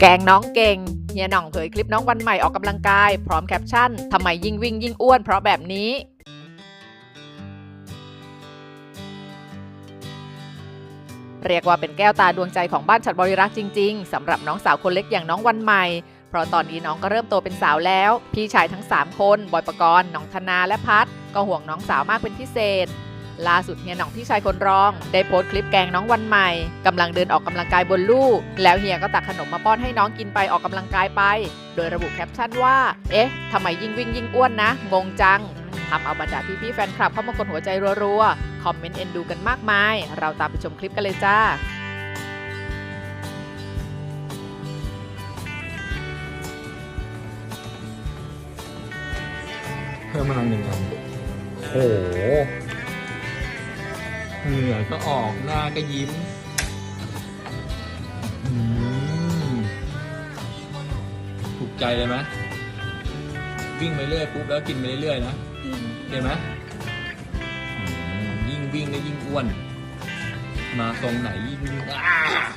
แกงน้องเก่งเฮียหน่องเผยคลิปน้องวันใหม่ออกกำลังกาย พร้อมแคปชั่นทำไมยิ่งวิ่งยิ่งอ้วนเพราะแบบนี้ เรียกว่าเป็นแก้วตาดวงใจของบ้านฉัดบริรักษ์จริง ๆสำหรับน้องสาวคนเล็กอย่างน้องวันใหม่ เพราะตอนนี้น้องก็เริ่มโตเป็นสาวแล้ว พี่ชายทั้ง 3 คน บอยปกรณ์น้องธนาและพัดก็ห่วงน้องสาวมากเป็นพิเศษ ล่าสุดเฮียหน่องพี่ชายคนรอง ได้โพสต์คลิปแกงน้องวันใหม่กำลังเดินออกกำลังกายบนลู่แล้วเฮียก็ตักขนมมาป้อนให้น้องกินไปออกกำลังกายไป โดยระบุแคปชั่นว่า เอ๊ะทำไมยิ่งวิ่งยิ่งอ้วนนะ งงจังทำเอาบรรดาพี่ๆแฟนคลับเข้ามากดหัวใจรัวๆ คอมเมนต์เอ็นดูกันมากมาย เราตามไปชมคลิปกันเลยจ้าเพิ่มมาหนึ่งอันโอ้โห เหงื่อก็ออกหน้าก็ยิ้มอืมถูกใจเลยไหมวิ่งไปเรื่อยปุ๊บแล้วกินไปเรื่อยๆนะเห็นไหมอืมยิ่งวิ่งก็ยิ่งอ้วน มาตรงไหนยิ่งอ้า